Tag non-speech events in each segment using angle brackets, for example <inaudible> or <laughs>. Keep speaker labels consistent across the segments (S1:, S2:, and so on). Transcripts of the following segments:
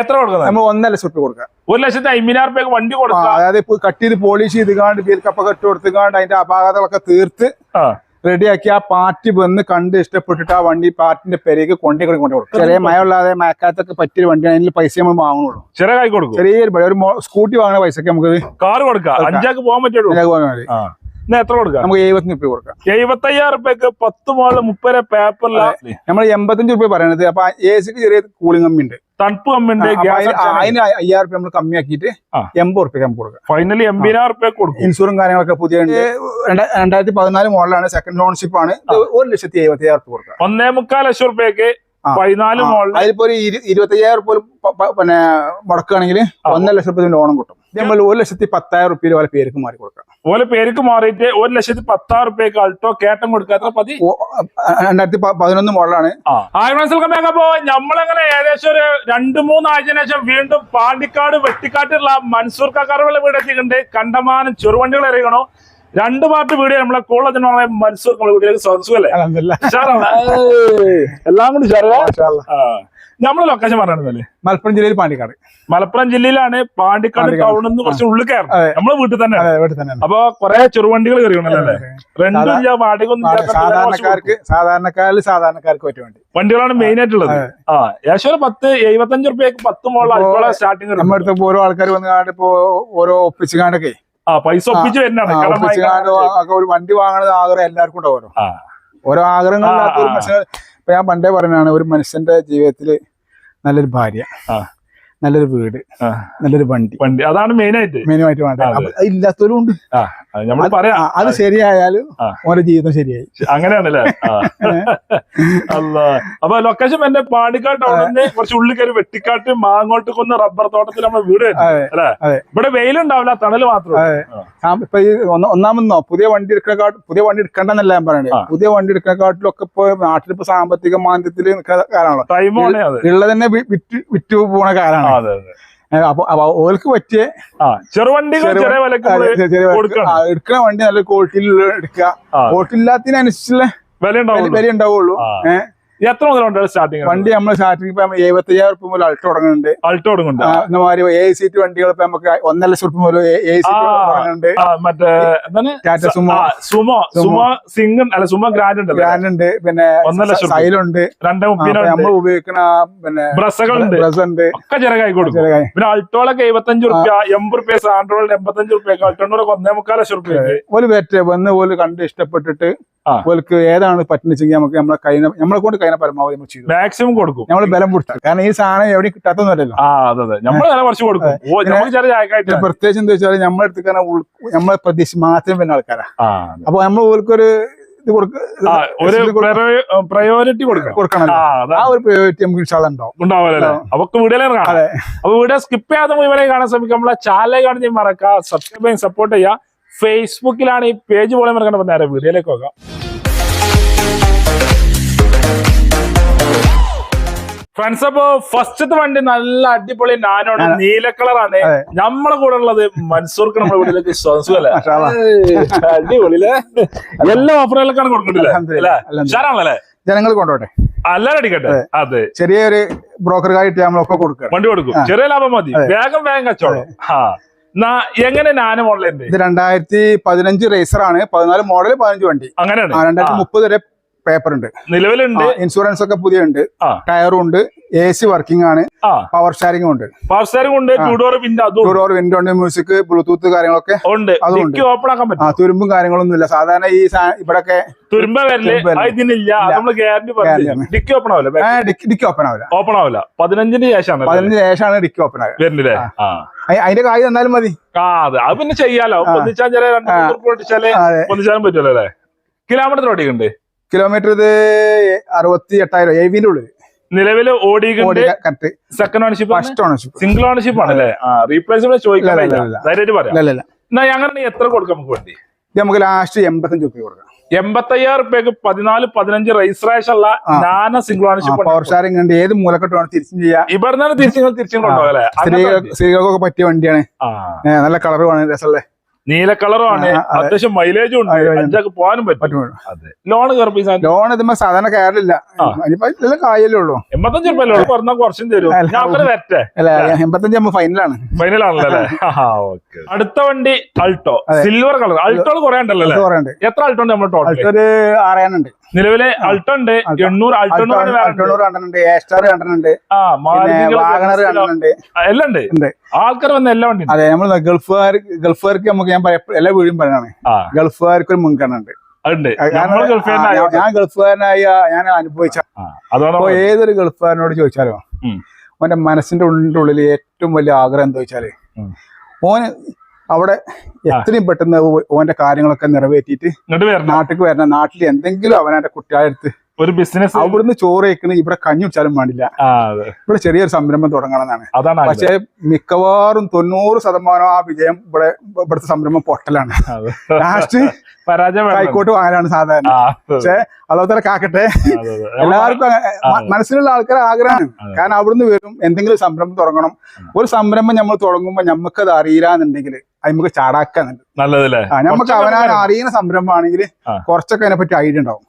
S1: എത്ര കൊടുക്കുന്നത്
S2: നമ്മൾ ഒന്നര ലക്ഷം റുപ്യ കൊടുക്കാം.
S1: ഒരു ലക്ഷത്തി അമ്പതിനായിരം റുപ്യക്ക് വണ്ടി
S2: കൊടുക്കുക
S1: കൊടുക്കാം
S2: അതായത് ഇപ്പൊ കട്ട് ചെയ്ത് പോളിഷ് ചെയ്തുകാണ്ട് ബീർക്കപ്പൊക്കെ ഇട്ട് കൊടുത്തുകാണ്ട് അതിന്റെ അപാകതകളൊക്കെ തീർത്ത് റെഡിയാക്കി ആ പാർട്ടി വന്ന് കണ്ട് ഇഷ്ടപ്പെട്ടിട്ട് ആ വണ്ടി പാർട്ടിന്റെ പെരേക്ക് കൊണ്ടേ കൊണ്ടി കൊണ്ടു കൊടുക്കും. ചെറിയ മഴമില്ലാതെ മഴക്കാലത്തൊക്കെ പറ്റിയ വണ്ടിയാണ്. അതിന് പൈസ നമ്മൾ വാങ്ങുള്ളൂ.
S1: ചെറിയ കൈ കൊടുക്കും?
S2: ചെറിയൊരു ഒരു സ്കൂട്ടി വാങ്ങുന്ന പൈസക്ക് നമുക്ക്
S1: കാർ കൊടുക്കാം. അഞ്ചാക്ക് പോകാൻ പറ്റുള്ളൂ. എത്ര കൊടുക്കാം?
S2: നമുക്ക് എഴുപത്തി റുപ്യ കൊടുക്കാം.
S1: എഴുപത്തയ്യായിരം റുപ്യക്ക് പത്ത് മോളിൽ മുപ്പത് പേപ്പറില
S2: നമ്മൾ എൺപത്തഞ്ച് റുപ്യ പറയണത്. അപ്പൊ എ സിക്ക് ചെറിയ കൂളിംഗ് കമ്മി ഉണ്ട്
S1: തണുപ്പ്
S2: കമ്മിന്റെ അതിന് അയ്യായിരം റുപ്യ നമ്മൾ കമ്മിയാക്കിയിട്ട്. എൺപത് റുപ്യ നമുക്ക് കൊടുക്കാം.
S1: ഫൈനലി എൺപതിനായിരം റുപ്യ കൊടുക്കും.
S2: ഇൻഷുറും കാര്യങ്ങളൊക്കെ പുതിയ രണ്ടായിരത്തി പതിനാല് മോഡലാണ് സെക്കൻഡ് ഓണർഷിപ്പ് ആണ്. ഒരു ലക്ഷത്തി എഴുപത്തി അയ്യായിരം റുപ്യ കൊടുക്കാം.
S1: ഒന്നേ മുക്കാൽ ലക്ഷം റുപ്യക്ക്. പതിനാല് മോഡൽ
S2: അതിലിപ്പോ ഒരു ഇരു- ഇരുപത്തി റുപ്യ പിന്നെ മുടക്കുകയാണെങ്കിൽ. ഒന്നര ലക്ഷം റുപ്യ ലോണും കിട്ടും. നമ്മൾ ഒരു ലക്ഷത്തി പത്തായിരം റുപ്യ പോലെ പേർക്ക് മാറി കൊടുക്കാം.
S1: ഓലെ പേർക്ക് മാറിയിട്ട് ഒരു ലക്ഷത്തി പത്താറ് റുപ്യക്ക് അൾട്ടോ കേട്ടം കൊടുക്കാത്ത പതി
S2: രണ്ടായിരത്തി പതിനൊന്ന് മോഡലാണ്.
S1: ആയിരത്തി നമ്മളങ്ങനെ ഏകദേശം ഒരു രണ്ടു മൂന്ന് ആഴ്ചന് ശേഷം വീണ്ടും പാണ്ടിക്കാട് വെട്ടിക്കാട്ടുള്ള മൻസൂർ കക്കാറുള്ള വീട് എത്തിയിട്ടുണ്ട്. കണ്ടമാനം ചെറുവണ്ടികൾ ഇറങ്ങണോ രണ്ട് പാർട്ട് വീഡിയോ നമ്മളെ കോളേജ് മനസ്സൂർ സ്വന്തല്ലേ എല്ലാം കൂടി നമ്മളെ ലൊക്കേഷൻ പറയണതല്ലേ
S2: മലപ്പുറം ജില്ലയിൽ പാണ്ടിക്കാട്.
S1: മലപ്പുറം ജില്ലയിലാണ് പാണ്ടിക്കാട്. ടൗണിൽ നിന്ന് കുറച്ച് ഉള്ളിൽ കയറണം. നമ്മളെ വീട്ടിൽ തന്നെ.
S2: അതെ തന്നെ.
S1: അപ്പൊ കുറെ ചെറുവണ്ടികൾ കയറിയണല്ലോ രണ്ടും
S2: സാധാരണക്കാർക്ക് സാധാരണക്കാരിൽ സാധാരണക്കാർക്ക് പറ്റിയ വണ്ടി.
S1: വണ്ടികളാണ് മെയിൻ ആയിട്ടുള്ളത്. ആ ഏകദേശം ഒരു പത്ത് എഴുപത്തഞ്ച് റുപ്യക്ക് പത്ത് മോളിൽ സ്റ്റാർട്ടിങ്
S2: നമ്മുടെ അടുത്ത് ഓരോ ആൾക്കാർ വന്ന് കാണ്ട് ഇപ്പോ ഓരോ ഒപ്പിച്ചുകാണ്ടൊക്കെ
S1: ആ പൈസ ഒപ്പിച്ച് വരുന്നതാണ്
S2: ഒരു വണ്ടി വാങ്ങണത് ആഗ്രഹം എല്ലാവർക്കും ഉണ്ടാവുമല്ലോ. ഓരോ ആഗ്രഹങ്ങൾ ഒരു. മനുഷ്യൻ ഇപ്പൊ ഞാൻ പണ്ടേ പറഞ്ഞാണ് ഒരു മനുഷ്യന്റെ ജീവിതത്തിൽ നല്ലൊരു ഭാര്യ. നല്ലൊരു വീട്. നല്ലൊരു വണ്ടി.
S1: വണ്ടി. അതാണ് മെയിൻ ആയിട്ട്.
S2: മെയിനായിട്ട് വേണ്ടത്. ഇല്ലാത്തവരും ഉണ്ട്
S1: നമ്മൾ
S2: അത്
S1: പറയാം.
S2: ആ, അത് ശരിയായാലും. ഓരോ ജീവിതം ശരിയായി.
S1: അങ്ങനെയാണല്ലേ? <laughs> അപ്പൊ ലൊക്കേഷൻ എന്റെ നിന്ന് കുറച്ച് ഉള്ളിൽ കയറി വെട്ടിക്കാട്ട് മാങ്ങോട്ട് കൊന്ന റബ്ബർ തോട്ടത്തിൽ നമ്മുടെ വീട്. ഇവിടെ വെയിലുണ്ടാവില്ല തണൽ മാത്രം
S2: ഇപ്പൊ ഈ ഒന്നാമെന്നോ പുതിയ വണ്ടി എടുക്കണക്കാട്ട് പുതിയ വണ്ടി എടുക്കണ്ടെന്നല്ല ഞാൻ പറയണേ. പുതിയ വണ്ടി എടുക്കണക്കാട്ടിലൊക്കെ ഇപ്പൊ നാട്ടിലിപ്പോ സാമ്പത്തിക മാന്ദ്യത്തിൽ നിൽക്കുന്ന കാലമാണല്ലോ. ഉള്ളത് തന്നെ വിറ്റ് വിറ്റ് പോണ കാലമാണ്.
S1: അതെ അതെ.
S2: അപ്പൊ അപ്പൊ ഓൾക്ക് പറ്റിയ
S1: ചെറുവണ്ടികൾ
S2: എടുക്കണ വണ്ടി നല്ല ക്വാളിറ്റിയിൽ എടുക്കുക. ക്വാളിറ്റി ഇല്ലാത്തതിനനുസരിച്ചുള്ള
S1: വില
S2: വില-
S1: ഉണ്ടാവുള്ളൂ എത്ര മുതലുണ്ട് സ്റ്റാർട്ടിങ്
S2: വണ്ടി നമ്മൾ സ്റ്റാർട്ടിങ് ഇപ്പൊ എഴുപത്തി അയ്യായിരം റുപ്യ മുതൽ അൾട്ടോ തുടങ്ങുന്നുണ്ട്.
S1: അൾട്ടോ തുടങ്ങുന്നുണ്ട്.
S2: ആ, എന്നമാതിരി എ സീറ്റ് വണ്ടികൾ ഇപ്പൊ നമുക്ക് ഒന്നര ലക്ഷം റുപ്യ മുതൽ എ സീറ്റ്. തുടങ്ങുന്നുണ്ട്.
S1: മറ്റേ
S2: ടാറ്റ സുമോ
S1: ആ, സുമോ സുമോ സിംഗ് അല്ല സുമോ ഗ്രാൻഡ് ഉണ്ട്
S2: ഗ്രാൻഡ് ഉണ്ട്. പിന്നെ
S1: ഒന്നര ലക്ഷം
S2: സൈലുണ്ട്
S1: രണ്ടേ
S2: നമ്മൾ ഉപയോഗിക്കുന്ന പിന്നെ
S1: ബ്രസ്സുകളുണ്ട്.
S2: ബ്രസ് ഉണ്ട്
S1: ഒക്കെ ചെറുകായി കൊടുക്കും. പിന്നെ അൾട്ടോളൊക്കെ എഴുപത്തഞ്ച് റുപ്യ എൺപത് റുപ്യ സാൻഡ്രോളിന്റെ എൺപത്തഞ്ച് റുപ്യ അൾട്ടോണൊക്കെ ഒന്നേ മുക്കാൽ ലക്ഷം റുപ്യ
S2: ഒരു പറ്റേ വന്ന് പോലും കണ്ട് ഇഷ്ടപ്പെട്ടിട്ട് ഓൽക്ക് ഏതാണ് പറ്റുന്നെങ്കിൽ നമുക്ക് നമ്മളെ കൈ നമ്മളെ കൊണ്ട് കൈന പരമാവധി നമ്മൾ ചെയ്തു.
S1: മാക്സിമം കൊടുക്കും.
S2: നമ്മൾ ബലം പിടിച്ചു കാരണം ഈ സാധനം എവിടെ കിട്ടാത്തൊന്നുമല്ലല്ലോ. പ്രത്യേകിച്ച് എന്താ വെച്ചാൽ നമ്മളെ അടുത്ത് കാരണം നമ്മളെ പ്രതീക്ഷ മാത്രം വരുന്ന ആൾക്കാരാ. അപ്പൊ നമ്മൾ ഓൽക്കൊരു ഇത് കൊടുക്ക
S1: ആ, ഒരു പ്രയോറിറ്റി കൊടുക്കണം. ആ
S2: ഒരു പ്രയോറിറ്റി നമുക്ക് ഉണ്ടാവും.
S1: ഉണ്ടാവില്ലല്ലേ വീഡിയോ കാണാം. അപ്പൊ വീഡിയോ സ്കിപ്പ് ചെയ്യാതെ മുഴുവനെ കാണാൻ ശ്രമിക്കുക നമ്മളെ ചാനൽ കാണുന്ന മറക്കുക സബ്സ്ക്രൈബ് ചെയ്യാൻ സപ്പോർട്ട് ചെയ്യുക. ഫേസ്ബുക്കിലാണ് ഈ പേജ് പോലെ മറക്കണം നേരെ വീഡിയോയിലേക്ക് നോക്കാം ഫ്രണ്ട്സ് അപ്പൊ ഫസ്റ്റത്തെ വണ്ടി നല്ല അടിപൊളി നാനോട്
S2: നാനോ.
S1: നീല കളറാണ്. നമ്മളെ കൂടെ ഉള്ളത് മൻസൂർക്ക് നമ്മുടെ വീട്ടിലേക്ക് സ്വന്തമല്ലേ അടിപൊളിയിലെ എല്ലാ ഓഫറുകളൊക്കെയാണ് കൊടുക്കുന്നുണ്ടല്ലേ
S2: ജനങ്ങൾ കൊണ്ടോട്ടെ
S1: അടിക്കട്ടെ? അതെ.
S2: ചെറിയൊരു ബ്രോക്കർക്കായിട്ട് നമ്മളൊക്കെ കൊടുക്കുക.
S1: വണ്ടി കൊടുക്കും. ചെറിയ ലാഭം മതി. വേഗം വേഗം കച്ചവടം. ആ. എങ്ങനെ നാനോ മോഡൽ
S2: ഇത് രണ്ടായിരത്തി പതിനഞ്ച് റേസർ ആണ്. പതിനാല് മോഡൽ പതിനഞ്ച് വണ്ടി.
S1: അങ്ങനെയാണ്.
S2: രണ്ടായിരത്തി മുപ്പത് വരെ പേപ്പർ ഉണ്ട്
S1: നിലവിലുണ്ട്.
S2: ഇൻഷുറൻസ് ഒക്കെ പുതിയ ഉണ്ട് ടയറും ഉണ്ട് എ സി വർക്കിംഗ് ആണ് പവർ സ്റ്റാരിംഗും ഉണ്ട് പവർ
S1: പാർസലും ഉണ്ട്. Two door window
S2: two door window ഉണ്ട് മ്യൂസിക് ബ്ലൂടൂത്ത് കാര്യങ്ങളൊക്കെ
S1: ഉണ്ട്. അതുകൊണ്ട്. ഓപ്പൺ ആക്കാൻ പറ്റും
S2: തുരുമ്പും കാര്യങ്ങളൊന്നും ഇല്ല സാധാരണ ഈ ഇവിടൊക്കെ
S1: തുരുമ്പ ഡിക്കി ഓപ്പൺ ആവില്ല
S2: ഡിക്കി ഓപ്പൺ ആവില്ല.
S1: ഓപ്പൺ ആവില്ല. പതിനഞ്ചിന് ശേഷമാണ്
S2: പതിനഞ്ച് ശേഷമാണ് ഡിക്കി ഓപ്പൺ ആവുക.
S1: വരുന്നില്ലേ
S2: അതിന്റെ കായ് തന്നാലും മതി.
S1: ആ അതെ അത് പിന്നെ ചെയ്യാലോ. ഒന്നിച്ചാൽ ചില രണ്ട് പൊന്നിച്ചാലും പറ്റുമല്ലോ അല്ലേ കിലോമീറ്റർ ഓടിക്കുന്നുണ്ട്.
S2: കിലോമീറ്റർ ഇത് അറുപത്തി എട്ടായിരം എവിന്റെ ഉള്ളിൽ
S1: നിലവിൽ ഓടിക്കുന്നുണ്ട്
S2: ഓടി correct.
S1: Second ownership
S2: first ownership
S1: single ownership ആണല്ലേ റീപ്ലേസ്മെന്റ് അങ്ങനെ എത്ര കൊടുക്കാം നമുക്ക് വേണ്ടി?
S2: നമുക്ക് ലാസ്റ്റ് എൺപത്തഞ്ച് രൂപ കൊടുക്കാം.
S1: എൺപത്തയ്യായിരം റുപ്യക്ക് പതിനാല് പതിനഞ്ച് രജിസ്ട്രേഷൻ ഉള്ള. നാന സിംഗിൾ ഓണർഷിപ്പ്
S2: പവർ ഷാറിംഗ് ഉണ്ട്. ഏത് മൂലക്കെട്ട് വേണം തിരിച്ചും ചെയ്യാം.
S1: ഇവിടെ നിന്ന് തിരിച്ചു
S2: സ്ത്രീകൾക്കൊക്കെ പറ്റിയ വണ്ടിയാണ്. നല്ല കളറുമാണ് രസമുള്ള.
S1: നീല
S2: കളറാണ്.
S1: അത്യാവശ്യം മൈലേജും ഉണ്ട്. അഞ്ചൊക്കെ പോകാനും പറ്റും. അതെ. ലോൺ കയറി
S2: ലോൺ ഇതുമ്പോ സാധാരണ കയറില്ല കായലുള്ളൂ ഉള്ളൂ.
S1: എൺപത്തഞ്ച് റുപ്യല്ലോ പറഞ്ഞാൽ കുറച്ചും തരും. വരട്ടെ.
S2: അല്ല എൺപത്തഞ്ച് ആകുമ്പോ ഫൈനലാണ്
S1: അല്ലേ? <laughs> ഓക്കെ. അടുത്ത വണ്ടി അൾട്ടോ. Silver colour. അൾട്ടോ കുറെ ഉണ്ടല്ലോ എത്ര അൾട്ടോ ഉണ്ട് നമ്മുടെ ടോട്ടൽ
S2: ഒരു ആറേനുണ്ട്
S1: നിലവിലെ അൾട്ടോ ഉണ്ട്. എണ്ണൂറ് അൾട്ടോ എന്ന് പറഞ്ഞ വേറെ
S2: കണ്ടിട്ടുണ്ട് ഏസ്റ്റാർ കണ്ടിട്ടുണ്ട് വാഗണർ കണ്ടിട്ടുണ്ട്
S1: എല്ലാം ഉണ്ട്. ആൾക്കാർ വന്ന എല്ലാ വണ്ടി
S2: അതെ നമ്മൾ ഗൾഫുകാർ ഗൾഫുകാർക്ക് നമുക്ക് ഞാൻ പറയാം എല്ലാ വീടും
S1: പറയണേ
S2: ഗൾഫുകാർക്ക് ഒരു മുൻഗണന ഉണ്ട്.
S1: നമ്മൾ
S2: ആ, ഞാൻ ഗൾഫുകാരനായ ഞാൻ അനുഭവിച്ച അപ്പൊ ഏതൊരു ഗൾഫുകാരനോട് ചോദിച്ചാലോ. ഓന്റെ മനസ്സിന്റെ ഉള്ളിൽ ഏറ്റവും വലിയ ആഗ്രഹം എന്താ
S1: വെച്ചാൽ
S2: ഓന് അവിടെ എത്രയും പെട്ടെന്ന് ഓന്റെ കാര്യങ്ങളൊക്കെ നിറവേറ്റിയിട്ട് നാട്ടിൽ വരണം. നാട്ടിൽ എന്തെങ്കിലും അവനെ കുട്ടികളെടുത്ത്
S1: ഒരു ബിസിനസ്
S2: അവിടുന്ന് ചോറ് കഴിക്കണ ഇവിടെ കഞ്ഞി വെച്ചാലും
S1: അതെ.
S2: ഇവിടെ ചെറിയൊരു സംരംഭം തുടങ്ങണം എന്നാണ്
S1: അതാണ്
S2: പക്ഷേ മിക്കവാറും തൊണ്ണൂറ് ശതമാനം ആ വിജയം ഇവിടെ ഇവിടുത്തെ സംരംഭം പൊട്ടലാണ്. ലാസ്റ്റ്. കൈക്കോട്ട് വാങ്ങലാണ് സാധാരണ. പക്ഷെ അതുപോലെ കാക്കട്ടെ. എല്ലാവർക്കും മനസ്സിലുള്ള ആൾക്കാർ ആഗ്രഹമാണ്. കാരണം അവിടുന്ന് വരും എന്തെങ്കിലും സംരംഭം തുടങ്ങണം. ഒരു സംരംഭം നമ്മൾ തുടങ്ങുമ്പോൾ നമുക്കത് അറിയില്ല എന്നുണ്ടെങ്കിൽ അത് നമുക്ക് ചാടാക്കാന്നുണ്ട്.
S1: നല്ലതല്ലേ?
S2: നമുക്ക് അവനാൻ അറിയുന്ന സംരംഭമാണെങ്കിൽ. കുറച്ചൊക്കെ അതിനെ പറ്റി ഐഡിയ ഉണ്ടാവും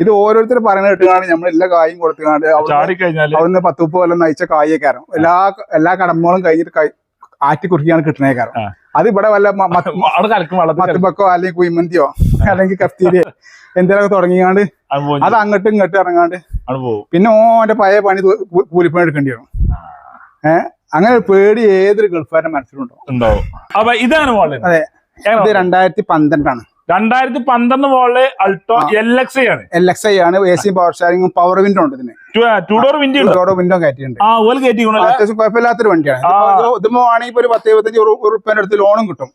S2: ഇത് ഓരോരുത്തർ പറയുന്നത് കേട്ടുകാണ് നമ്മൾ എല്ലാ കായും കൊടുത്തുകാണ്ട് അവിടുന്ന് പത്ത് മുപ്പത് കൊല്ലം നയിച്ച കായേക്കാരം എല്ലാ എല്ലാ കടമ്പകളും കഴിഞ്ഞിട്ട് ആറ്റി കുറിക്കാണ് കിട്ടണേക്കാരം
S1: ആ.
S2: അത് ഇവിടെ വല്ല മ- മ- <laughs>
S1: അവിടെ കലക്കും വെള്ളത്തിൽ കലക്കും.
S2: മത്തുബക്കോ അല്ലെങ്കിൽ കുയിമന്തിയോ അല്ലെങ്കിൽ കഫ്തീരിയോ എന്തെങ്കിലുമൊക്കെ തുടങ്ങിയാണ്ട്
S1: അത്
S2: അങ്ങോട്ടും ഇങ്ങോട്ടും ഇറങ്ങാണ്ട്. പിന്നെ ഓന്റെ പഴയ പണി കൂലിപ്പണി എടുക്കേണ്ടി വരും. ഏഹ് അങ്ങനെ പേടി ഏതൊരു ഗൾഫുകാരന്റെ മനസ്സിലുണ്ടോ?
S1: ഉണ്ടാവും. അപ്പൊ ഇതാണ്
S2: അതെ. ഇത് രണ്ടായിരത്തി പന്ത്രണ്ടാണ്
S1: രണ്ടായിരത്തി പന്ത്രണ്ട് മോളിൽ അൾട്ടോ. എൽ എക്സ് ആണ്.
S2: എൽ എക്സ് ഐ ആണ് എ സി പവർ ഷെയറിംഗും പവർ വിൻഡോ ഉണ്ട് ഇതിന്.
S1: Two door window two
S2: door window കയറ്റിയിട്ടുണ്ട്. അത്യാവശ്യം കുഴപ്പമില്ലാത്തൊരു വണ്ടിയാണ്.
S1: ഇത്
S2: ഇതുമ്പോ ആണെങ്കിൽ ഒരു പത്ത് ഇരുപത്തഞ്ച് ഉറുപ്പിന്റെ അടുത്ത് ലോണും കിട്ടും.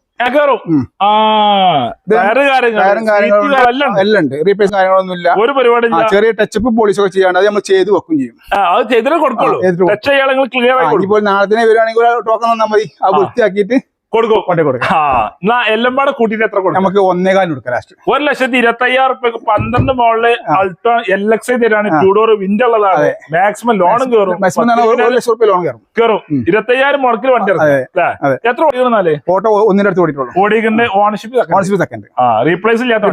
S1: എല്ലാം ഉണ്ട്.
S2: റീപ്ലേസ് കാര്യങ്ങളൊന്നും ഇല്ല
S1: ഒരു പരിപാടി
S2: ചെറിയ ടച്ചപ്പ് പോളിഷ് ഒക്കെ ചെയ്യാണ്ട് അത് നമ്മൾ ചെയ്ത് വെക്കും ചെയ്യും.
S1: അത് ചെയ്തിട്ടേ കൊടുക്കുള്ളൂ.
S2: നാളെ തന്നെ വരുവാണെങ്കിൽ ടോക്കൺ തന്നാൽ മതി. അത്
S1: ആ.
S2: വൃത്തിയാക്കിയിട്ട്
S1: കൊടുക്കും.
S2: കൊണ്ടേ കൊടുക്കാം.
S1: ആ എന്നാ എല്ലാം പാടെ കൂട്ടിട്ട് എത്ര കൊടുക്കും?
S2: നമുക്ക് ഒന്നേകാലിന് കൊടുക്കാം ലാസ്റ്റ്
S1: ഒരു ലക്ഷത്തി ഇരുപത്തി അയ്യായിരം റുപ്യക്ക് പന്ത്രണ്ട്
S2: മോളിൽ.
S1: അൾട്ടോ എൽ എക്സ് ഐ തരാണ് ടൂഡോർ വിൻഡ് ഉള്ളതാണ് മാക്സിമം ലോണും കയറും
S2: ഒരു- ലക്ഷം റുപ്യ ലോൺ കയറും
S1: കയറും
S2: ഉം.
S1: ഇരുപത്തി അയ്യായിരം മുടക്കിൽ വണ്ടി. എത്ര ഓടിക്കണമെന്നാലേ
S2: ഫോട്ടോ ഒന്നിന്റെ അടുത്ത് ഓടിയിട്ടുള്ളൂ
S1: ഓടിക്കണ്ട് ഓണർഷിപ്പ്
S2: ഓൺഷിപ്പ് സെക്കൻഡ്
S1: ആ റീപ്ലേസ് ഇല്ലാത്ത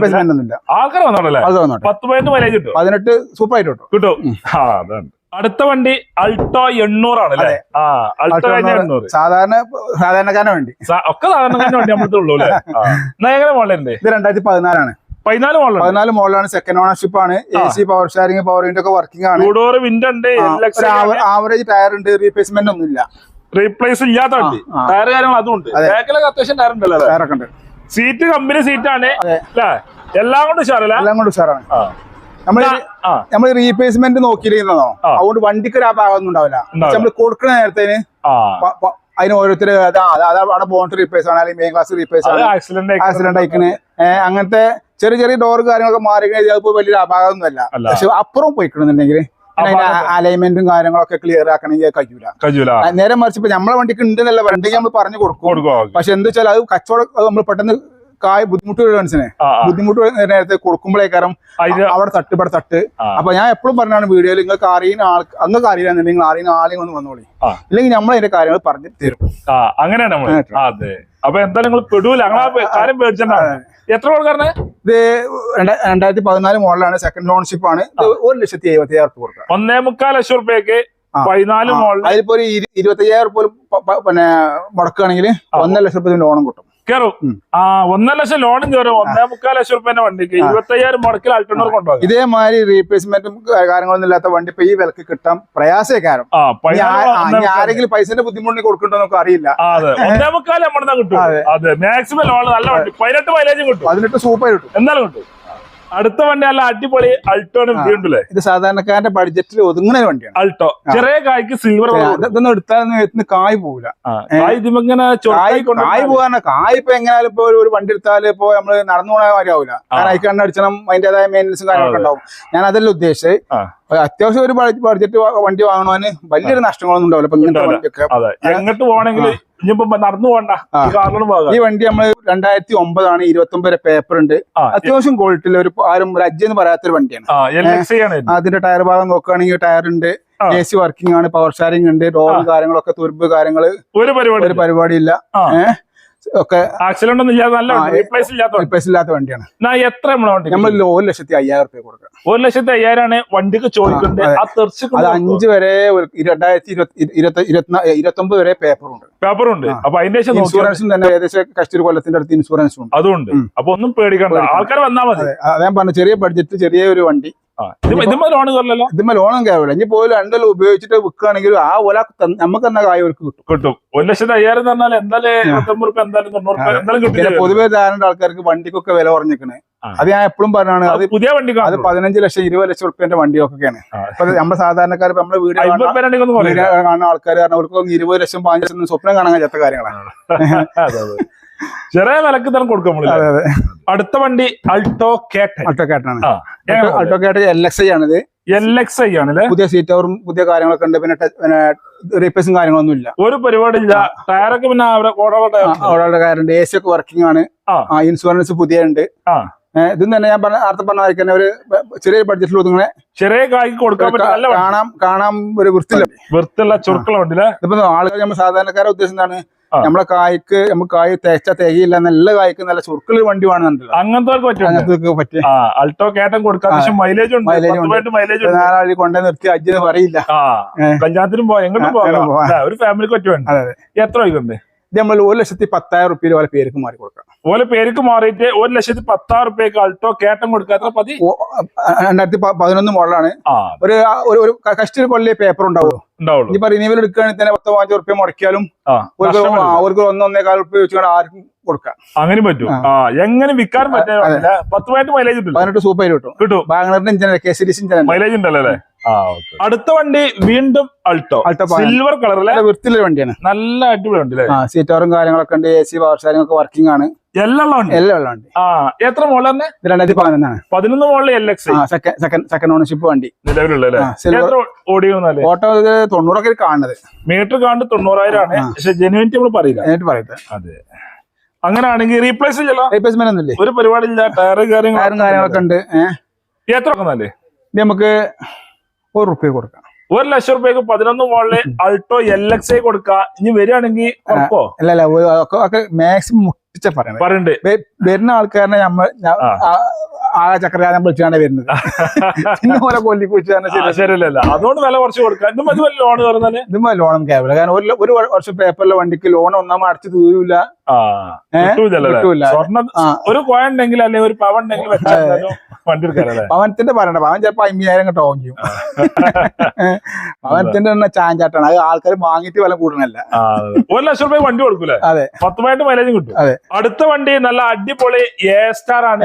S1: ആൾക്കാർ വന്നോളല്ലേ പത്ത് പതിനെട്ട് മൈലേജ് കിട്ടും
S2: പതിനെട്ട് സൂപ്പർ ആയിട്ട് കിട്ടും.
S1: കിട്ടും. ആ അതാണ് അടുത്ത വണ്ടി അൾട്ടോ എണ്ണൂറാണ് അല്ലേ? ആ അൾട്ടോ എണ്ണൂറ്.
S2: സാധാരണ സാധാരണക്കാരന് വേണ്ടി.
S1: ഒക്കെ സാധാരണ വണ്ടി നമ്മളത്തെ ഉള്ളൂ അല്ലേ? എങ്ങനെ മോളുണ്ട്
S2: ഇത് രണ്ടായിരത്തി പതിനാലാണ്.
S1: പതിനാല് മോഡൽ
S2: പതിനാല് മോഡലാണ് സെക്കൻഡ് ഓണർഷിപ്പ് ആണ്. A C power steering power window ഒക്കെ വർക്കിംഗ് ആണ്.
S1: വിൻഡ് ഉണ്ട്.
S2: ആവറേജ് ടയർ ഉണ്ട്. റീപ്ലേസ്മെന്റ് ഒന്നും ഇല്ല.
S1: റീപ്ലേസ് ഇല്ലാത്ത വണ്ടി. ടയർ കാര്യങ്ങൾ അതും ഉണ്ട്. ബാക്കിലൊക്കെ അത്യാവശ്യം ടയർ ഉണ്ടല്ലോ
S2: ഒക്കെ ഉണ്ട്.
S1: സീറ്റ് കമ്പനി സീറ്റാണ് എല്ലാം കൊണ്ട് ഉഷാറല്ലേ?
S2: എല്ലാം കൊണ്ട് ഉഷാറാണ്. നമ്മൾ
S1: ആ.
S2: നമ്മൾ റീപ്ലേസ്മെന്റ് നോക്കിയിരിക്കുന്നതോ
S1: ആ.
S2: അതുകൊണ്ട് വണ്ടിക്ക് ഒരു അപാകം ഒന്നും ഉണ്ടാവില്ല.
S1: നമ്മൾ
S2: നമ്മൾ കൊടുക്കുന്ന നേരത്തേന്
S1: ആ.
S2: അതിന് അതാ അവിടെ ബോണ്ട് റീപ്ലേസ് ആണ് അല്ലെങ്കിൽ മെയിൻ ക്ലാസ് റീപ്ലേസ് ആണ്.
S1: ആക്സിഡന്റ്
S2: ആയിക്കണ്. അങ്ങനത്തെ ചെറിയ ചെറിയ ഡോർ കാര്യങ്ങളൊക്കെ മാറി കഴിഞ്ഞാൽ അതിപ്പോ വലിയൊരു അപാകമൊന്നുമല്ല
S1: അല്ല.
S2: പക്ഷെ അപ്പുറം പോയിക്കണമെന്നുണ്ടെങ്കിൽ
S1: അപാകം.
S2: അലൈൻമെന്റും കാര്യങ്ങളൊക്കെ ക്ലിയർ ആക്കണമെങ്കിൽ കഴിയൂല. കഴിയൂല. നേരെ മറിച്ച് ഇപ്പൊ നമ്മളെ വണ്ടിക്ക് ഉണ്ടെന്നല്ല വണ്ടിക്ക് നമ്മൾ പറഞ്ഞു കൊടുക്കും. പക്ഷെ എന്താ വെച്ചാൽ അത് കച്ചവടം നമ്മൾ പെട്ടെന്ന് കായ് ബുദ്ധിമുട്ട് മനസ്സിനെ. ബുദ്ധിമുട്ട് നേരത്തെ കൊടുക്കുമ്പോഴേക്കാരം അവിടെ തട്ട് ഇവിടെ തട്ട്. അപ്പൊ ഞാൻ എപ്പോഴും പറഞ്ഞാണ് വീഡിയോയിൽ നിങ്ങൾക്ക് അറിയുന്ന ആൾ അങ്ങക്ക് അറിയില്ലെന്നുണ്ടെങ്കിൽ നിങ്ങൾ അറിയുന്ന ആളെയും ഒന്ന് വന്നോളി. ഇല്ലെങ്കിൽ നമ്മൾ അതിന്റെ കാര്യങ്ങൾ പറഞ്ഞു തരും.
S1: അങ്ങനെയാണ് അതെ. അപ്പൊ എന്തായാലും നിങ്ങൾ പെടൂല. ഞങ്ങൾ ആ പേ- കാര്യം പേടിച്ചിട്ടുണ്ടാണ് എത്ര കൊടുക്കാരനെ
S2: ഇത് രണ്ട- രണ്ടായിരത്തി പതിനാല് മോഡലാണ്. സെക്കൻഡ് ലോൺഷിപ്പ് ആണ്. ഒരു ലക്ഷത്തി എഴുപത്തി അയ്യായിരം കൊടുക്കുക.
S1: ഒന്നേ മുക്കാൽ ലക്ഷം റുപ്യക്ക്. പതിനാല് മോഡൽ
S2: അതിലിപ്പോ ഒരു ഇരുപത്തി അയ്യായിരം റുപ്യ പിന്നെ മുടക്കുകയാണെങ്കിൽ ഒന്നര ലക്ഷം റുപ്യ ലോണും കിട്ടും.
S1: കയറും ആ ഒന്നര ലക്ഷം ലോണും കയറും ഒന്നേ മുക്കാൽ ലക്ഷം റുപ്യന്റെ വണ്ടിക്ക്. ഇരുപത്തയ്യായിരം മുടക്കിൽ അൾട്ടണൂർ കൊണ്ടുപോകും.
S2: ഇതേമാതിരി റീപ്ലേസ്മെന്റും കാര്യങ്ങളൊന്നും ഇല്ലാത്ത വണ്ടി ഇപ്പൊ ഈ വിലക്ക് കിട്ടാൻ പ്രയാസേ
S1: കാരണം.
S2: ആരെങ്കിലും പൈസന്റെ ബുദ്ധിമുട്ടിന് കൊടുക്കണ്ടോ നമുക്ക് അറിയില്ല.
S1: അതെ. ഒന്നേ മുക്കാൽ നമ്മുടെ കിട്ടും.
S2: അതെ.
S1: അതെ. മാക്സിമം ലോൺ നല്ല വണ്ടി. പതിനെട്ട് മൈലേജും കിട്ടും.
S2: പതിനെട്ട് സൂപ്പർ കിട്ടും.
S1: എന്തായാലും കിട്ടും. അടുത്ത വണ്ടി അല്ല അടിപൊളി
S2: അൾട്ടോ
S1: ഉണ്ടല്ലേ
S2: ഇത് സാധാരണക്കാരന്റെ ബഡ്ജറ്റിൽ ഒതുങ്ങുന്ന വണ്ടിയാണ്.
S1: അൾട്ടോ ചെറിയ കായ്ക്ക് സിൽവർ
S2: ഇത് ഇതൊന്നും എടുത്താൽ എത്തുന്ന കായ് പോവില്ല.
S1: ഇതിങ്ങനെ
S2: കായ്
S1: പോകാൻ
S2: കായ് ഇപ്പൊ എങ്ങനെയാലും ഇപ്പൊ ഒരു- വണ്ടി എടുത്താൽ ഇപ്പൊ നമ്മൾ നടന്നു പോണ കാര്യമാവില്ല കാരണം അതിക്ക് എണ്ണ അടിച്ചണം അതിന്റേതായ മെയിൻസും കാര്യങ്ങളൊക്കെ ഉണ്ടാവും. ഞാൻ അതല്ല ഉദ്ദേശിച്ചത് അത്യാവശ്യം ഒരു ബഡ്ജറ്റ് വണ്ടി വാങ്ങണവന് വലിയൊരു നഷ്ടങ്ങളൊന്നും ഉണ്ടാവില്ല. ഇപ്പൊ ഇങ്ങനത്തെ വണ്ടിയൊക്കെ
S1: അതെ. എങ്ങോട്ട് പോകണമെങ്കിൽ ഇനിയിപ്പോ നടന്നു പോകണ്ട
S2: ഈ വണ്ടി നമ്മൾ രണ്ടായിരത്തി ഒമ്പതാണ് ഇരുപത്തി ഒമ്പത് പേപ്പർ ഉണ്ട് അത്യാവശ്യം ക്വാളിറ്റിയിൽ ഒരു ആരും ഒരു അജ്ജെന്ന് പറയാത്തൊരു വണ്ടിയാണ്. അതിന്റെ ടയർ ഭാഗം നോക്കുകയാണെങ്കിൽ ടയർ ഉണ്ട്. എ സി വർക്കിംഗ് ആണ് പവർ ഷാരിംഗ് ഉണ്ട് ഡോർ കാര്യങ്ങളൊക്കെ തുരുമ്പ് കാര്യങ്ങൾ
S1: ഒരു പരിപാടി ഇല്ല.
S2: ഏഹ് ഒക്കെ
S1: റീപ്ലേസ്
S2: ഇല്ലാത്ത വണ്ടിയാണ്.
S1: എത്ര
S2: നമ്മൾ ഒരു ലക്ഷത്തി അയ്യായിരം റുപ്യ കൊടുക്കാം
S1: ഒരു ലക്ഷത്തി അയ്യായിരമാണ് വണ്ടിക്ക് ചോദിക്കുന്നത്
S2: അതെ. അഞ്ച് വരെ ഒരു രണ്ടായിരത്തി ഇരുപത്തി ഇരുപത്തി ഇരുപത്തി ഇരുപത്തൊമ്പത് വരെ പേപ്പറുണ്ട് പേപ്പറുണ്ട്.
S1: അപ്പൊ അതിന്റെ
S2: ഇൻഷുറൻസും തന്നെ ഏകദേശം കഷ്ടൊരു കൊല്ലത്തിന്റെ അടുത്ത് ഇൻഷുറൻസും ഉണ്ട്.
S1: അതുണ്ട്.
S2: ഉം.
S1: അപ്പൊ ഒന്നും പേടിക്കണ്ട. ആൾക്കാർ വന്നാൽ മതി.
S2: അതാ. ഞാൻ പറഞ്ഞു ചെറിയ ബഡ്ജറ്റ് ചെറിയ ഒരു വണ്ടി.
S1: ഇതിമ്മ ലോൺ കയറില്ലല്ലോ
S2: ഇതിന്മേ ലോണും കയറില്ല ഇനി പോലും രണ്ടെല്ലാം ഉപയോഗിച്ചിട്ട് വിൽക്കുകയാണെങ്കിൽ ആ ഒല നമുക്ക് തന്നെ കായ് അവർക്ക് കിട്ടും.
S1: കിട്ടും. ഒരു ലക്ഷത്തി അയ്യായിരം എന്ന് പറഞ്ഞാൽ എന്തായാലും
S2: പൊതുവേ ധാരണ ആൾക്കാർക്ക് വണ്ടിക്കൊക്കെ വില കുറഞ്ഞിരിക്കണേ. അത് ഞാൻ എപ്പോഴും പറഞ്ഞാണ് അത്
S1: പുതിയ വണ്ടി
S2: അത് പതിനഞ്ച് ലക്ഷം ഇരുപത് ലക്ഷം റുപ്യന്റെ വണ്ടിയൊക്കെയാണ്. അപ്പൊ നമ്മുടെ സാധാരണക്കാർ ഇപ്പൊ നമ്മുടെ വീട് കാണുന്ന- ആൾക്കാർ കാരണം അവർക്ക് ഇരുപത് ലക്ഷം പതിനഞ്ച് ലക്ഷം സ്വപ്നം കാണാൻ കഴിയാത്ത കാര്യങ്ങളാണ്.
S1: ചെറിയ വിലക്ക് തന്നെ
S2: കൊടുക്കാൻ
S1: അടുത്ത വണ്ടി അൾട്ടോ കേട്ടോ
S2: അൾട്ടോ കേട്ടാണ്
S1: ആ.
S2: അൾട്ടോ കേട്ട് എൽ എക്സ് ഐ ആണിത്.
S1: എൽ എക്സ് ഐ ആണല്ലേ?
S2: പുതിയ സീറ്റ് ഓവറും പുതിയ കാര്യങ്ങളൊക്കെ ഉണ്ട്. പിന്നെ റീപ്ലേസും കാര്യങ്ങളൊന്നും ഇല്ല
S1: ഒരു പരിപാടി ഇല്ല ടയറൊക്കെ പിന്നെ
S2: അവിടെ കാര്യമുണ്ട് എ സി ഒക്കെ വർക്കിംഗ് ആണ്. ഇൻഷുറൻസ് പുതിയ ഉണ്ട് ഇതും തന്നെ ഞാൻ പറഞ്ഞ നേരത്തെ പറഞ്ഞ തന്നെ ഒരു ചെറിയ ബഡ്ജറ്റിൽ ഒതുങ്ങനെ
S1: ചെറിയ കായ്ക്ക് കൊടുക്കാൻ കാണാം.
S2: കാണാൻ കാണാൻ ഒരു വൃത്തിയില്ല.
S1: വൃത്തിയുള്ള ചുരുക്കുള്ള
S2: ഇപ്പൊ ആളുകൾ നമ്മൾ സാധാരണക്കാരുടെ ഉദ്ദേശം എന്താണ്. നമ്മളെ കായ്ക്ക് നമുക്ക് കായ് തേച്ച തേകയില്ല നല്ല കായ്ക്ക് നല്ല ചുരുക്കൽ വണ്ടി വേണമെന്നുണ്ടല്ലോ
S1: അങ്ങനത്തെ പറ്റും
S2: അങ്ങനത്തെ പറ്റിയ
S1: ആ അൾട്ടോ കേട്ടം കൊടുക്കാൻ പക്ഷെ മൈലേജ് ഉണ്ട്. മൈലേജ്. മൈലേജ്
S2: നാലാളി കൊണ്ടേ നിർത്തി അജ്ജിന് പറയില്ല.
S1: കല്യാണത്തിനും പോവാം. എങ്ങോട്ടും പോകാം. ഒരു ഫാമിലിക്ക് പറ്റും
S2: അതെ
S1: എത്ര വൈകുണ്ട്
S2: ഇത് നമ്മൾ ഒരു ലക്ഷത്തി പത്തായിരം റുപ്യയിൽ പോലെ പേർക്ക് മാറി കൊടുക്കാം
S1: ഓലെ പേർക്ക് മാറിയിട്ട് ഒരു ലക്ഷത്തി പത്താറ് റുപ്യക്ക് അൾട്ടോ കേട്ടം കൊടുക്കാത്ര പതി?
S2: രണ്ടായിരത്തി പതിനൊന്ന് മോഡലാണ്. ഒരു ഒരു കഷ്ടിൽ കൊല്ലി പേപ്പർ ഉണ്ടാവും
S1: ഉണ്ടാവുള്ളൂ.
S2: ഇപ്പൊ റിനീവൽ എടുക്കുകയാണെങ്കിൽ തന്നെ പത്തോ അഞ്ചോ റുപ്യ മുടക്കിയാലും
S1: അവർക്ക്
S2: ഒന്നൊന്നേ
S1: നഷ്ടം വരില്ല.
S2: ഒരു ഒന്നൊന്നേകാൽ റുപ്യ വെച്ചുകൊണ്ട് ആർക്കും കൊടുക്കാം.
S1: അങ്ങനെ പറ്റും. എങ്ങനെ വിൽക്കാൻ പറ്റില്ല മൈലേജ്
S2: പതിനെട്ട് സൂപ്പർ കിട്ടും.
S1: കിട്ടും.
S2: ബാംഗ്ലൂരിന്റെ ഇഞ്ചിനെ കെ സി
S1: മൈലേജ് ഉണ്ടല്ലോ അല്ലേ? അടുത്ത വണ്ടി വീണ്ടും അൾട്ടോ.
S2: അൾട്ടോ
S1: സിൽവർ കളർ അല്ലേ?
S2: വണ്ടിയാണ്.
S1: നല്ല അടിപൊളി വണ്ടി
S2: സീറ്റോറും കാര്യങ്ങളൊക്കെ ഉണ്ട്. എ സി പവർ സ്റ്റാരിംഗ് ഒക്കെ വർക്കിംഗ് ആണ്.
S1: എല്ലാം
S2: എല്ലാം
S1: ആ എത്ര
S2: ഇത് രണ്ടായിരത്തി പതിനൊന്നാണ്.
S1: പതിനൊന്ന് മോളിൽ L X
S2: second second ownership വണ്ടി.
S1: നിലവിലുള്ള
S2: ഓട്ടോ തൊണ്ണൂറൊക്കെ കാണുന്നത്.
S1: മീറ്റർ കാണുന്നത് തൊണ്ണൂറായിരം ആണ്. പക്ഷെ ജെനുവിനിറ്റി നമ്മൾ പറയില്ല.
S2: പറയട്ടെ
S1: അതെ. അങ്ങനെയാണെങ്കിൽ റീപ്ലേസ്
S2: റീപ്ലേസ്മെന്റ് ഒന്നുമില്ലേ?
S1: ഒരു പരിപാടി ഇല്ല. ടയർ
S2: കാര്യം കാര്യങ്ങളൊക്കെ ഉണ്ട്.
S1: എത്ര
S2: നമുക്ക് ഒരു റുപ്യ കൊടുക്കാം.
S1: ഒരു ലക്ഷം റുപ്യക്ക് പതിനൊന്ന് മോളിൽ അൾട്ടോ എൽ എക്സ് കൊടുക്കാം. ഇനി വരികയാണെങ്കിൽ
S2: മാക്സിമം
S1: പറയണ്ട്.
S2: വരുന്ന ആൾക്കാരനെ നമ്മൾ
S1: ആ.
S2: ചക്രയാനം വിളിച്ചാണ് വരുന്നത്. <laughs> പിന്നെ കൊല്ലി കുഴിച്ചാണ്
S1: ശരിയല്ല അതുകൊണ്ട് വില കുറച്ച് കൊടുക്കാം ലോൺ
S2: ലോണും കേവല. കാരണം ഒരു ഒരു വർഷം പേപ്പറിലെ വണ്ടിക്ക് ലോൺ ഒന്നാമത് അടച്ചു തീരൂല. കിട്ടൂല.
S1: ഒരു കോയ ഉണ്ടെങ്കിൽ അല്ലെങ്കിൽ ഒരു പവൻ ഉണ്ടെങ്കിൽ വണ്ടി എടുക്കാനല്ലേ
S2: പവനത്തിന്റെ പറയണ്ട പവൻ ചിലപ്പോ അമ്പതിനായിരം കിട്ടോ ചെയ്യും. പവനത്തിന്റെ തന്നെ ചാഞ്ചാട്ടാണ്. അത് ആൾക്കാർ വാങ്ങിയിട്ട് വില കൂടണല്ല.
S1: ഒരു ലക്ഷം രൂപ വണ്ടി കൊടുക്കൂലേ?
S2: അതെ.
S1: പത്തുമായിട്ട് മൈലേജും കിട്ടും.
S2: അതെ.
S1: അടുത്ത വണ്ടി നല്ല അടിപൊളി എ സ്റ്റാർ ആണ്.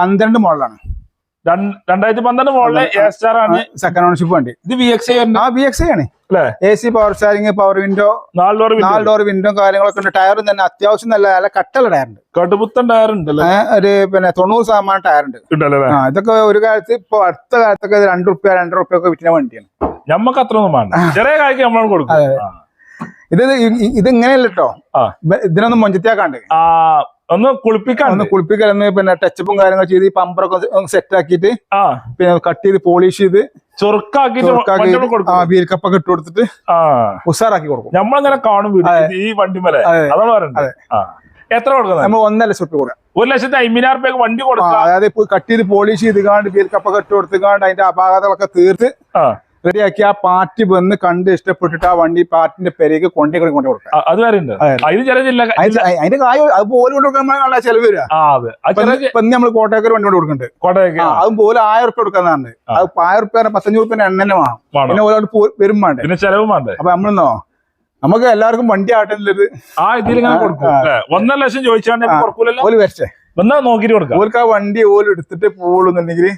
S2: പന്ത്രണ്ട് മോഡലാണ്
S1: രണ്ടായിരത്തി പന്ത്രണ്ട് മോളിലെ എ സ്റ്റാർ ആണ്.
S2: സെക്കൻഡ് ഓണർഷിപ്പ് വണ്ടി.
S1: ഇത് വി എക്സ്
S2: ആ വി എക്സ് ആണ്.
S1: അല്ലേ?
S2: A C power steering power window
S1: നാല് ഡോർ
S2: നാല് ഡോർ വിൻഡോ കാര്യങ്ങളൊക്കെ ഉണ്ട്. ടയറും തന്നെ അത്യാവശ്യം നല്ല നല്ല
S1: കട്ടല ടയറുണ്ട് കടുപ്പുത്തൻ
S2: ഏ, ഒരു പിന്നെ തൊണ്ണൂറ് ശതമാനം ആ ഇതൊക്കെ ഒരു കാലത്ത് ഇപ്പൊ അടുത്ത കാലത്തൊക്കെ രണ്ടു റുപ്യ രണ്ടര റുപ്യ ഒക്കെ വിറ്റിന വണ്ടിയാണ്.
S1: ഞമ്മക്ക് അത്ര ഒന്നും വേണ്ട ചെറിയ കാര്യം നമ്മൾ കൊടുക്കും.
S2: ഇത് ഇത് ഇത് ഇങ്ങനെയല്ല കേട്ടോ
S1: ആ.
S2: ഇതിനൊന്നും മൊഞ്ചത്തിയാക്കാണ്ട്.
S1: ഒന്ന് കുളിപ്പിക്കാൻ
S2: ഒന്ന് കുളിപ്പിക്കലന്ന് പിന്നെ ടച്ചപ്പും കാര്യങ്ങൾ ചെയ്ത് ഈ പമ്പറൊക്കെ സെറ്റ് ആക്കിയിട്ട്
S1: ആ.
S2: പിന്നെ കട്ട് ചെയ്ത് പോളിഷ് ചെയ്ത്
S1: ചൊറുക്കാക്കിട്ട്
S2: ആ വീൽ കപ്പൊക്കെ ഇട്ട് കൊടുത്തിട്ട്
S1: ആ.
S2: ഉഷാറാക്കി കൊടുക്കും.
S1: നമ്മളങ്ങനെ കാണും ഈ വണ്ടി മേലെ അതാണ് പറയുന്നത് എത്ര കൊടുക്കുന്നത്?
S2: നമ്മൾ ഒന്നര ലക്ഷം റുപ്യ കൊടുക്കാം.
S1: ഒരു ലക്ഷത്തി അമ്പതിനായിരം രൂപയ്ക്ക് വണ്ടി കൊടുക്കാം.
S2: അതായത് കട്ട് ചെയ്ത് പോളിഷ് ചെയ്ത് കാണ്ട് വീൽ കപ്പൊക്കെ ഇട്ട് കൊടുത്തുകാണ്ട് അതിന്റെ അപാകതകളൊക്കെ തീർത്ത് റെഡിയാക്കി ആ പാർട്ടി വന്ന് കണ്ട് ഇഷ്ടപ്പെട്ടിട്ട് ആ വണ്ടി പാർട്ടിന്റെ പേരേക്ക് കൊണ്ടേ കൊണ്ടു കൊടുക്കാം
S1: അത് വരെ ഉണ്ട്
S2: അതിന്റെ കാര്യം അത് പോലും കൊണ്ട് കൊടുക്കാൻ ചെലവ് വരിക നമ്മൾ കോട്ടയക്കാർ വണ്ടി കൊണ്ട് കൊടുക്കുന്നുണ്ട്.
S1: കോട്ടയൊക്കെ
S2: അതും പോലെ ആയിരം റുപ്യ കൊടുക്കാന്നാണ് അത് ആയിരം റുപ്യ പത്തഞ്ഞൂറ് റുപ്യ എണ്ണ തന്നെ വേണം. പിന്നെ ഓരോട് വരും വേണ്ടേ.
S1: പിന്നെ ചെലവും വേണ്ടേ?
S2: അപ്പൊ നമ്മളെന്നോ? നമുക്ക് എല്ലാവർക്കും വണ്ടി ആട്ടില്ലത്
S1: ആ ഇതിൽ. ഒന്നര ലക്ഷം ചോദിച്ചാൽ
S2: ഓൽ വരച്ചേ.
S1: എന്നാ നോക്കിട്ട് കൊടുക്കാം.
S2: ഓൽക്ക് ആ വണ്ടി ഓൽ എടുത്തിട്ട് പോകുന്നുണ്ടെങ്കിൽ.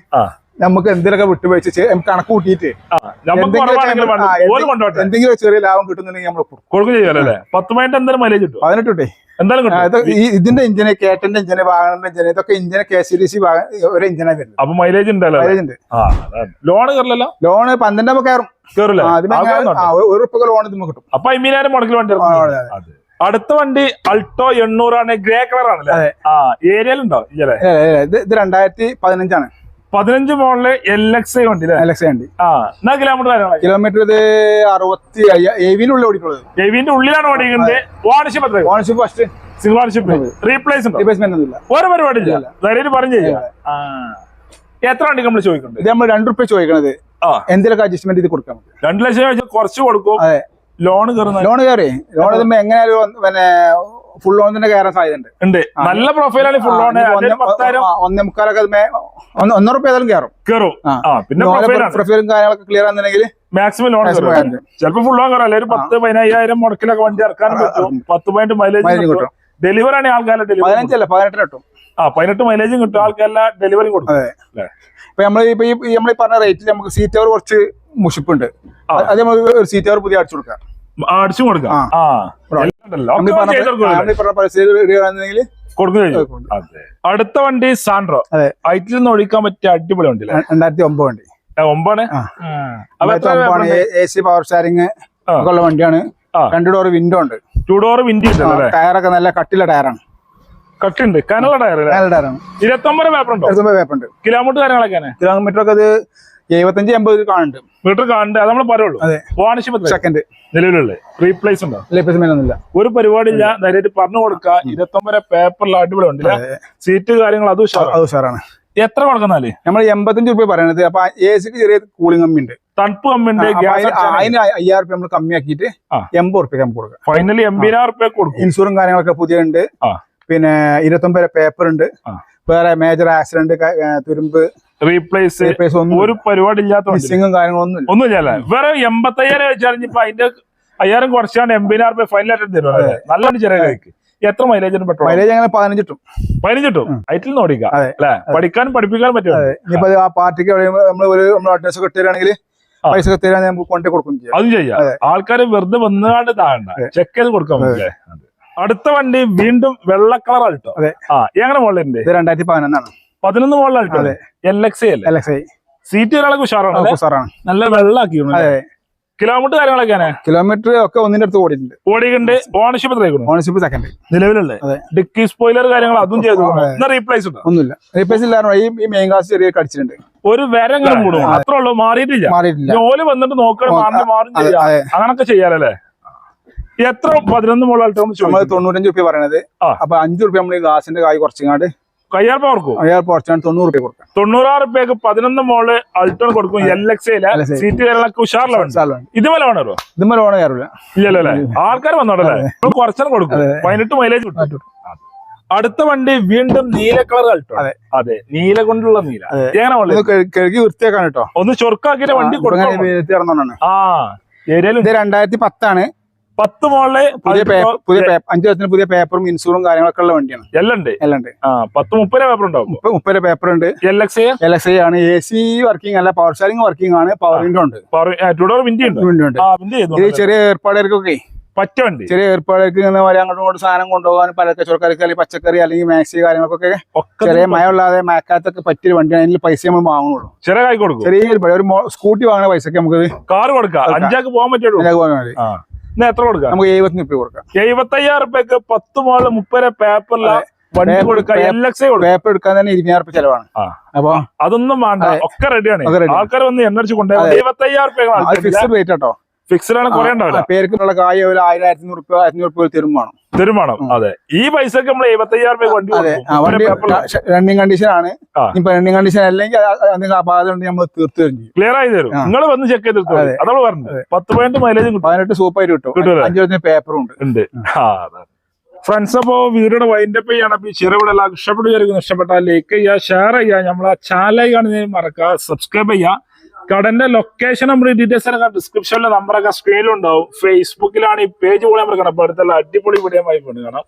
S2: നമുക്ക് എന്തെങ്കിലുമൊക്കെ വിട്ടുവെച്ച് നമുക്ക് കണക്ക് കൂട്ടിയിട്ട്
S1: നമുക്ക്
S2: എന്തെങ്കിലും ചെറിയ ലാഭം കിട്ടുന്നുണ്ടെങ്കിൽ നമ്മൾ കൊടുക്കും.
S1: കൊടുക്കും ചെയ്യാലോ അല്ലേ? പത്ത് പോയിന്റ് എന്തായാലും മൈലേജ് കിട്ടും. എന്തായാലും
S2: ഇതിന്റെ ഇഞ്ചിന് കേട്ടന്റെ ഇഞ്ചിന് വാഹനന്റെ ഇഞ്ചിന് ഇതൊക്കെ ഇഞ്ചിന് കെ സി ഡി സി ഒരു വരുന്നത്.
S1: അപ്പൊ മൈലേജ് ഉണ്ടല്ലോ
S2: മൈലേജ് ഉണ്ട്.
S1: ലോൺ കയറില്ലല്ലോ
S2: ലോണ് പന്ത്രണ്ടാകുമ്പോ കയറും.
S1: കയറില്ല
S2: ഒരു- ലോൺ ഇത് കിട്ടും.
S1: അപ്പൊ അമ്പതിനായിരം മുടക്കിൽ വണ്ടി. അടുത്ത വണ്ടി അൾട്ടോ എണ്ണൂറാണ് ഗ്രേ കളർ ആണല്ലേ ആ ഏരിയയിലുണ്ടോ?
S2: ഇത് രണ്ടായിരത്തി പതിനഞ്ചാണ്.
S1: പതിനഞ്ച് മോളിൽ എൽ എക്സ് ഐ വണ്ടി അല്ലേ
S2: ഐ വണ്ടി.
S1: ആ എന്നാ കിലോമീറ്റർ
S2: കിലോമീറ്റർ ഇത് അറുപത്തി എവിനുള്ളിൽ ഓടിക്കുള്ളത്
S1: എവിന്റെ ഉള്ളിലാണ് ഓടിക്കുന്നത്. ഓണർഷിപ്പ് എത്ര
S2: ownership first
S1: single ownership replace
S2: replacement
S1: പരിപാടി ഇല്ല. ധൈര്യം പറഞ്ഞു ചെയ്യാം എത്ര വണ്ടി നമ്മൾ ചോദിക്കുന്നത്
S2: ഇത് നമ്മൾ രണ്ടു റുപ്യ ചോദിക്കണത്.
S1: ആ.
S2: എന്തെങ്കിലുമൊക്കെ അഡ്ജസ്റ്റ്മെന്റ് ഇത് കൊടുക്കാം
S1: രണ്ടു ലക്ഷം കുറച്ച് കൊടുക്കും. ലോൺ കയറുന്ന
S2: ലോൺ കയറി ലോൺ എങ്ങനെയാലും പിന്നെ ഫുൾ ഓൺ തന്നെ കയറാൻ സാധ്യതയുണ്ട്.
S1: ഉണ്ട്. നല്ല പ്രൊഫൈലാണ് ഫുൾ ഓൺ
S2: ഒന്ന് മുക്കാലൊക്കെ ഒന്നര റുപ്യ ഏതായാലും കയറും.
S1: കയറും. പിന്നെ
S2: പ്രൊഫൈലും കാര്യങ്ങളൊക്കെ ക്ലിയർ ആണെന്നുണ്ടെങ്കിൽ
S1: മാക്സിമം ലോൺ ചിലപ്പോൾ. ഫുൾ ഓൺ കയറാം. അല്ലെങ്കിൽ ഒരു പത്ത് പതിനയ്യായിരം മുടക്കിലൊക്കെ വണ്ടി ഇറക്കാൻ പറ്റും. പത്ത് പോയിന്റ് മൈലേജ്
S2: കിട്ടും.
S1: ഡെലിവറി ആണ് ആൾക്കാരെ ഡെലിവറി
S2: പതിനഞ്ചല്ല പതിനെട്ടിന് കിട്ടും.
S1: ആ പതിനെട്ട് മൈലേജും കിട്ടും. ആൾക്കാരെല്ലാം ഡെലിവറി കൊടുക്കും?
S2: ഇപ്പൊ നമ്മൾ ഇപ്പൊ ഈ നമ്മൾ പറഞ്ഞ റേറ്റിൽ നമുക്ക് സീറ്റ് അവർ കുറച്ച് മുഷിപ്പുണ്ട്. അത് നമുക്ക് ഒരു സീറ്റ് അവർ പുതിയ അടിച്ചു കൊടുക്കാം
S1: അടിച്ചും കൊടുക്കാം.
S2: ആ.
S1: അടുത്ത വണ്ടി സാൻഡ്രോ.
S2: അതെ.
S1: ഐറ്റിൽ നിന്ന് ഒഴിക്കാൻ പറ്റിയ അടിപൊളി വണ്ടി
S2: രണ്ടായിരത്തി ഒമ്പത് വണ്ടി.
S1: ഒമ്പാണ്
S2: എ സി പവർ സ്റ്റാരിങ് ഉള്ള വണ്ടിയാണ്. രണ്ടു ഡോർ വിൻഡോ ഉണ്ട്.
S1: ടു ഡോർ വിൻഡോ ഉണ്ട്
S2: ടയറൊക്കെ നല്ല കട്ടിയുള്ള ടയറാണ്.
S1: കട്ടുണ്ട് കനല ടയർ അല്ലേ?
S2: നല്ല ടയറാണ്.
S1: ഇരുപത്തൊമ്പത് പേപ്പർ ഉണ്ട് കിലോമീറ്റർ കാര്യങ്ങളൊക്കെ
S2: കിലോമീറ്റർ ഒക്കെ അത് എഴുപത്തഞ്ച് എൺപത് കാണുന്നുണ്ട്
S1: മീറ്റർ കാണുന്നുണ്ട് അത് നമ്മൾ പറയുള്ളൂ.
S2: അതെ. സെക്കൻഡ്
S1: നിലവിലുള്ള റീപ്ലേസ് ഉണ്ടോ
S2: റീപ്ലേസ്മെന്റ് ഒന്നുമില്ല.
S1: ഒരു പരിപാടി ഇല്ല ധൈര്യമായിട്ട് പറഞ്ഞു കൊടുക്കുക. ഇരുപത്തൊമ്പത് പേപ്പറിൽ അടിപൊളി ഉണ്ട് സീറ്റ് കാര്യങ്ങൾ അതും.
S2: അത് ഉഷാറാണ്.
S1: എത്ര കൊടുക്കുന്നാൽ
S2: നമ്മൾ എൺപത്തഞ്ച് രൂപ പറയണത്. അപ്പൊ എ സിക്ക് ചെറിയ കൂളിംഗ് കമ്മി ഉണ്ട്.
S1: തണുപ്പ് കമ്മിണ്ട്
S2: അതിന് അയ്യായിരം റുപ്യ നമ്മൾ കമ്മിയാക്കിയിട്ട്. എൺപത് റുപ്യ നമുക്ക് കൊടുക്കാം.
S1: ഫൈനലി എൺപതിനായിരം റുപ്യ കൊടുക്കും.
S2: ഇൻഷുറും കാര്യങ്ങളൊക്കെ പുതിയ ഉണ്ട്. പിന്നെ ഇരുപത്തൊമ്പത് പേപ്പർ ഉണ്ട്. വേറെ മേജർ ആക്സിഡന്റ് തുരുമ്പ്
S1: റീപ്ലേസ് ഒരു പരിപാടി ഇല്ലാത്ത
S2: കാര്യങ്ങളൊന്നും
S1: ഒന്നുമില്ല വേറെ എൺപത്തയ്യായിരം വെച്ചാൽ ഇപ്പൊ അതിന്റെ അയ്യായിരം കുറച്ചാണ് എൺപതിനായിരം റുപ്യ ഫൈനലായിട്ട് തരും? നല്ല ചെറിയ കൈക്ക് എത്ര മൈലേജ് പെട്രോൾ?
S2: മൈലേജ് അങ്ങനെ
S1: പതിനഞ്ചിട്ടും പതിനഞ്ചിട്ടും ഐറ്റിൽ നിന്ന് ഓടിക്കാം. അല്ലെ? പഠിക്കാനും പഠിപ്പിക്കാനും പറ്റും
S2: ഇനിയിപ്പോ ആ പാർട്ടിക്ക് നമ്മൾ ഒരു നമ്മൾ അഡ്രസ് ഒക്കെ പൈസ ഒക്കെ തരാൻ നമുക്ക് കൊണ്ടേ കൊടുക്കും
S1: അതും ചെയ്യാം.
S2: ആൾക്കാര്
S1: ആൾക്കാർ വെറുതെ വന്നാണ്ട് താഴണ്ട. ചെക്ക് ചെയ്ത് കൊടുക്കാൻ പറ്റില്ലേ? അടുത്ത വണ്ടി വീണ്ടും വെള്ള കളർ ആൾട്ടോ
S2: അതെ.
S1: ആ എങ്ങനെ മുകളിലുണ്ട്
S2: ഇത് രണ്ടായിരത്തി പതിനൊന്നാണ്.
S1: പതിനൊന്ന്
S2: അതെ.
S1: എൽ എക്സ് അല്ലേ?
S2: എൽ എക്സ് ഐ
S1: സീറ്റ് ഒരാളൊക്കെ ഉഷാറാണ്
S2: ഉഷാറാണ്.
S1: നല്ല വെള്ളാക്കി കിലോമീറ്റർ കാര്യങ്ങളൊക്കെയാണ്
S2: കിലോമീറ്റർ ഒക്കെ ഒന്നിന്റെ അടുത്ത് ഓടിയിട്ടുണ്ട്.
S1: ഓടിക്കണ്ട് ഓണർഷിപ്പ് എത്രയാണ്
S2: ഓണർഷിപ്പ് സെക്കൻഡ് അതെ.
S1: ഡിക്കി സ്പോയിലർ കാര്യങ്ങൾ അതും ചെയ്തു റീപ്ലേസ് ഉണ്ടോ
S2: ഒന്നുമില്ല. റീപ്ലേസ് ഇല്ലായിരുന്നു. ഈ മെയിൻ ഗ്ലാസ് ചെറിയ കടിച്ചിട്ടുണ്ട്.
S1: ഒരു വരങ്ങനെ കൂടും അത്ര ഉള്ളൂ. മാറിയിട്ടില്ല.
S2: മാറിയിട്ടില്ല.
S1: ജോലി വന്നിട്ട് നോക്കണം. മാറി മാറും അങ്ങനൊക്കെ ചെയ്യാലല്ലേ? എത്ര പതിനൊന്ന് മുകളിൽ
S2: തൊണ്ണൂറ്റഞ്ച് റുപ്യ പറയണത്. അപ്പൊ അഞ്ചു റുപ്യ നമ്മൾ ഈ ഗ്ലാസിന്റെ കായ് കുറച്ചിങ്ങാണ്ട്
S1: കയ്യാൽ പവർക്കും
S2: അയാൾ കുറച്ചാണ് തൊണ്ണൂറ് റുപ്യ കൊടുക്കാം
S1: തൊണ്ണൂറാറ് റുപ്യക്ക് പതിനൊന്ന് മോൾ അൾട്ടോൺ കൊടുക്കും എൽ എക്സ്. സീറ്റ് കാര്യങ്ങളൊക്കെ ഉഷാറില ഇതുപോലെ
S2: സാലമാണ്
S1: ഇതുപോലെ വേണോ
S2: കയറില്ല
S1: ഇല്ലല്ലോ? അല്ലേ ആൾക്കാർ വന്നോടല്ലേ? നമ്മൾ കുറച്ചാണ് കൊടുക്കും. പതിനെട്ട് മൈലേജ് കിട്ടും. അടുത്ത വണ്ടി വീണ്ടും നീല കളർ അൾട്ടോ.
S2: അതെ.
S1: അതെ. നീല കൊണ്ടുള്ള നീല. എങ്ങനെ
S2: കഴുകി വൃത്തിയാക്കാൻ കേട്ടോ.
S1: ഒന്ന് ചൊറുക്കാക്കിയിട്ട് വണ്ടി
S2: കൊടുക്കാൻ
S1: ആ ഏരിയയിലും
S2: ഇത് രണ്ടായിരത്തി പത്താണ്.
S1: പത്ത് മോളിൽ
S2: പുതിയ പേപ്പർ പുതിയ പേപ്പർ അഞ്ചു വർഷത്തിന് പുതിയ പേപ്പറും ഇൻഷൂറും കാര്യങ്ങളൊക്കെ ഉള്ള വണ്ടിയാണ്.
S1: എല്ലാം ഉണ്ട്.
S2: എല്ലാം ഉണ്ട്.
S1: ആ പത്ത് മുപ്പത് പേപ്പർ ഉണ്ടാവും
S2: മുപ്പത് പേപ്പർ ഉണ്ട്.
S1: L X
S2: L X I ആണ്. എ സി വർക്കിംഗ് അല്ല പവർ സ്റ്റാരിംഗ് വർക്കിംഗ് ആണ്. പവർ വിൻഡോ ഉണ്ട്. ഇത് ചെറിയ ഏർപ്പാടുകൾക്കൊക്കെ.
S1: പറ്റുണ്ട്
S2: ചെറിയ ഏർപ്പാടുകൾക്ക് അങ്ങോട്ടും ഇങ്ങോട്ടും സാധനം കൊണ്ടുപോകാൻ പല കച്ചവടക്കാർക്ക് അല്ലെങ്കിൽ പച്ചക്കറി അല്ലെങ്കിൽ മാക്സി കാര്യങ്ങൾക്കൊക്കെ ചെറിയ മഴ ഉള്ളാതെ മഴക്കാലത്തൊക്കെ പറ്റിയ വണ്ടിയാണ്. അതിൽ പൈസ നമ്മൾ വാങ്ങുള്ളൂ
S1: ചെറിയ കൊടുക്കും.
S2: ചെറിയ ഒരു ഒരു സ്കൂട്ടി വാങ്ങുന്ന പൈസക്ക് നമുക്ക്
S1: കാർ കൊടുക്കാം. അഞ്ചാക്ക് പോകാൻ പറ്റുള്ളൂ. എന്നാ എത്ര കൊടുക്കാം?
S2: നമുക്ക് എഴുപത്തിന് രൂപ കൊടുക്കാം.
S1: എഴുപത്തയ്യായിരം റുപ്യക്ക് പത്ത് മോൾ മുപ്പത് പേപ്പറില വണ്ടി കൊടുക്കാം.
S2: paper-
S1: എൽ എക്സ്
S2: പേപ്പർ എടുക്കാൻ തന്നെ ഇരുപതിനായിരം രൂപ ചെലവാണ്. അപ്പൊ
S1: അതൊന്നും വേണ്ട. ഒക്കെ റെഡിയാണ്. ആൾക്കാർ വന്ന് എണ്ണടിച്ച് കൊണ്ടുപോയി. എഴുപത്തയ്യായിരം റുപ്യ
S2: ഫിക്സഡ് റേറ്റ് കേട്ടോ.
S1: ഫിക്സഡ് ആണ് കുറേ ഉണ്ടാവില്ല
S2: പേർക്കുള്ള കായ ഒരു ആയിരം ആയിരത്തി നൂറ് രൂപ ആയിരത്തി നൂറ് രൂപ തരും വേണം.
S1: തരും വേണം. അതെ. ഈ പൈസക്ക് നമ്മൾ എഴുപത്തയ്യായിരം രൂപ വണ്ടി
S2: അതെ. ആ വണ്ടി റണ്ണിങ് കണ്ടീഷൻ ആണ്. ഇപ്പൊ റണ്ണിങ് കണ്ടീഷൻ അല്ലെങ്കിൽ എന്തെങ്കിലും അപാകത ഉണ്ടെങ്കിൽ നമ്മൾ തീർത്തു തരും
S1: ക്ലിയർ ആയി തരും. നിങ്ങൾ വന്ന് ചെക്ക് ചെയ്ത്
S2: അതെ.
S1: അതാണ് പറഞ്ഞത് പത്ത് പോയിന്റ് മൈലേജും കിട്ടും.
S2: പതിനെട്ട് സൂപ്പായിട്ട് കിട്ടും? അഞ്ചു വർഷത്തിന് പേപ്പറും ഉണ്ട്.
S1: ഉണ്ട്. ഫ്രണ്ട്സ് അപ്പോ വീഡിയോയുടെ വൈൻഡപ്പ് ചെയ്യാണ്. അപ്പൊ ഈ ചെറുവിടെ എല്ലാവർക്കും ഇഷ്ടപ്പെട്ടു വിചാരിക്കുന്നു. ഇഷ്ടപ്പെട്ടാൽ ലൈക്ക് ചെയ്യുക ഷെയർ ചെയ്യുക. നമ്മളെ ചാനൽ കാണുന്നതിന് മറക്കുക സബ്സ്ക്രൈബ് ചെയ്യുക. കടന്റെ ലൊക്കേഷൻ നമ്മൾ ഡീറ്റെയിൽസ് ഒക്കെ ഡിസ്ക്രിപ്ഷനിലെ നമ്പറൊക്കെ സ്ക്രീനിലുണ്ടാവും ഫേസ്ബുക്കിലാണ് ഈ പേജ് കൂടെ നമ്മൾ കാണാം അടുത്തുള്ള അടിപൊളി വീഡിയോ ആയി കാണാം.